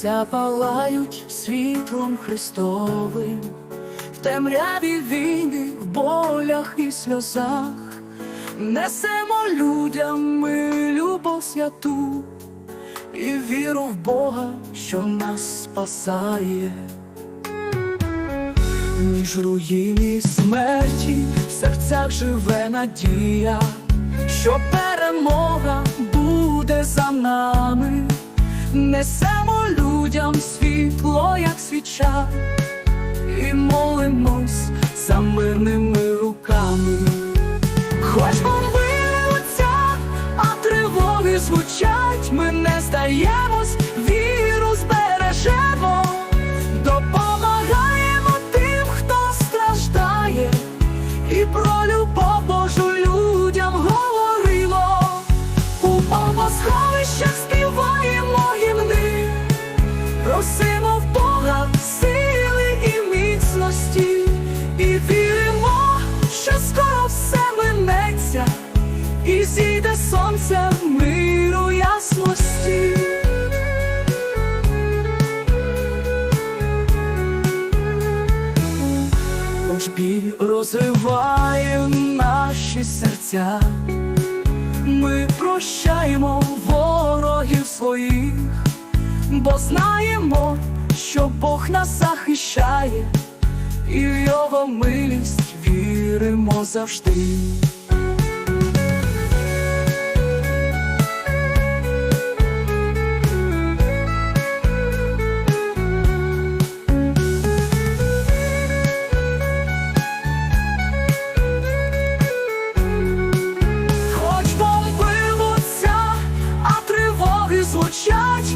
Серця палають світлом Христовим, в темряві війни, в болях і сльозах, несемо людям ми любов святу. І віру в Бога, що нас спасає. Між руїн і смерті в серцях живе надія, що перемога буде за нами, несемо людям світло, як свіча, і молимось за мирними руками. Хоч бомби летять, а тривоги звучать, ми не здаємось, сонце миру ясності. Хоч біль наші серця, ми прощаємо ворогів своїх, бо знаємо, що Бог нас захищає, і в його милість віримо завжди.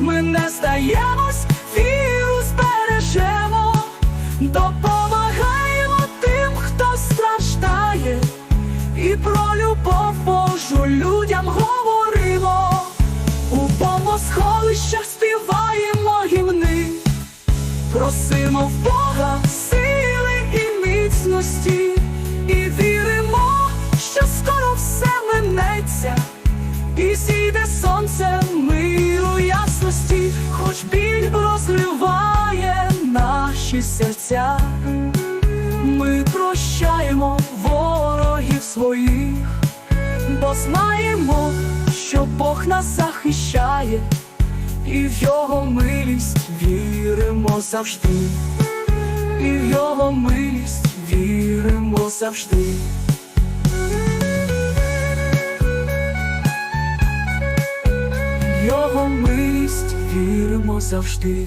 Ми не здаємось, віру збережемо, допомагаємо тим, хто страждає, і про любов Божу людям говоримо, у бомбосховищах співаємо гімни, просимо в Бога сили і міцності, і віримо, що скоро все минеться, і зійде сонце миру наші серця. Ми прощаємо ворогів своїх, бо знаємо, що Бог нас захищає, і в його милість віримо завжди, і в його милість віримо завжди. Його милість віримо завжди.